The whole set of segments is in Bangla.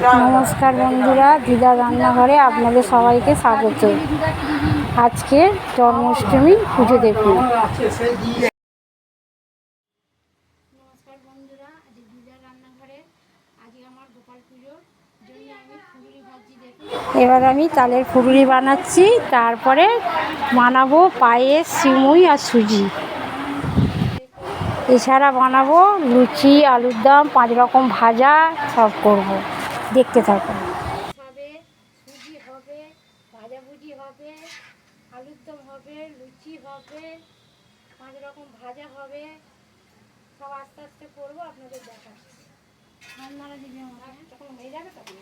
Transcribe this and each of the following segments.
নমস্কার বন্ধুরা দিদা রান্নাঘরে আপনাদের সবাইকে স্বাগত। আজকে জন্মাষ্টমী পুজো দেখুন নমস্কার বন্ধুরা আজ দিদা রান্নাঘরে আজকে আমার গোপাল পুজোর জন্য আমি ফুলুরি ভাজি দেখুন এবার আমি তালের ফুলুরি বানাচ্ছি তারপরে বানাবো পায়েস সিমুই আর সুজি। এছাড়া বানাবো লুচি আলুর দম পাঁচ রকম ভাজা সব করব। দেখতে থাকুন হবে সুজি হবে ভাজাভুজি হবে আলুর দম হবে লুচি হবে পাঁচ রকম ভাজা হবে। সব আস্তে আস্তে করব আপনাদের দেখাচ্ছি। আপনারা যদি যখন হয়ে যাবে তখন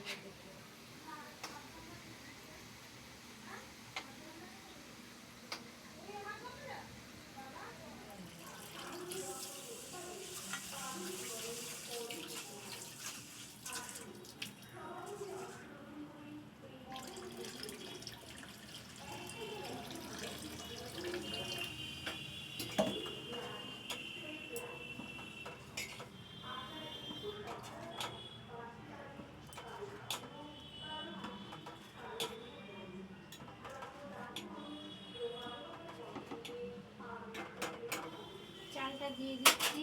দিয়ে দিচ্ছি।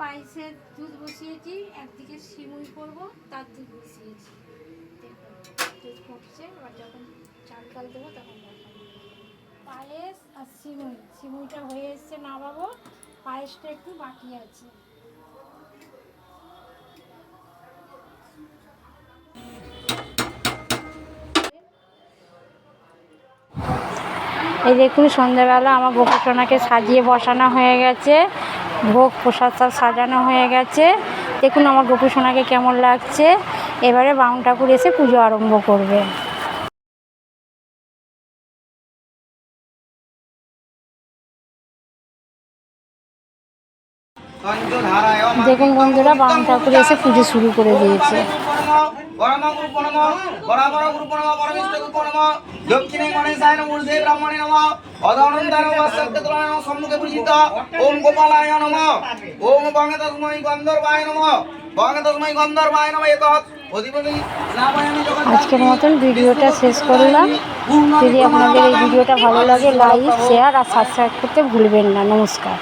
পায়েসের দুধ বসিয়েছি, একদিকে সিমুই করব, তার দুধ বসিয়েছি। দুধ ফুটছে, এবার যখন চাল চাল দেবো তখন পায়েস আর সিমুই, সিমুইটা হয়ে এসছে নামাবো, পায়েসটা একটু বাকি আছে। এই দেখুন সন্ধ্যাবেলা আমার গোপসোনাকে সাজিয়ে বসানো হয়ে গেছে। ভোগ প্রসাদ সব সাজানো হয়ে গেছে। দেখুন আমার গোপসোনাকে কেমন লাগছে। এবারে বাউন ঠাকুর এসে পুজো আরম্ভ করবে। দেখুন বন্ধুরা বাউন ঠাকুর এসে পুজো শুরু করে দিয়েছে। সম্মুখে পূজিত ওম গোপালায় নম ওম বঙ্গে তস্মৈ গন্ধর্বায় নম বঙ্গে তস্মৈ গন্ধর্বায় নম এতৎ অধিপতি আজকের মতন ভিডিওটা শেষ করলাম। যদি আপনাদের এই ভিডিওটা ভালো লাগে লাইক শেয়ার আর সাবস্ক্রাইব করতে ভুলবেন না। নমস্কার।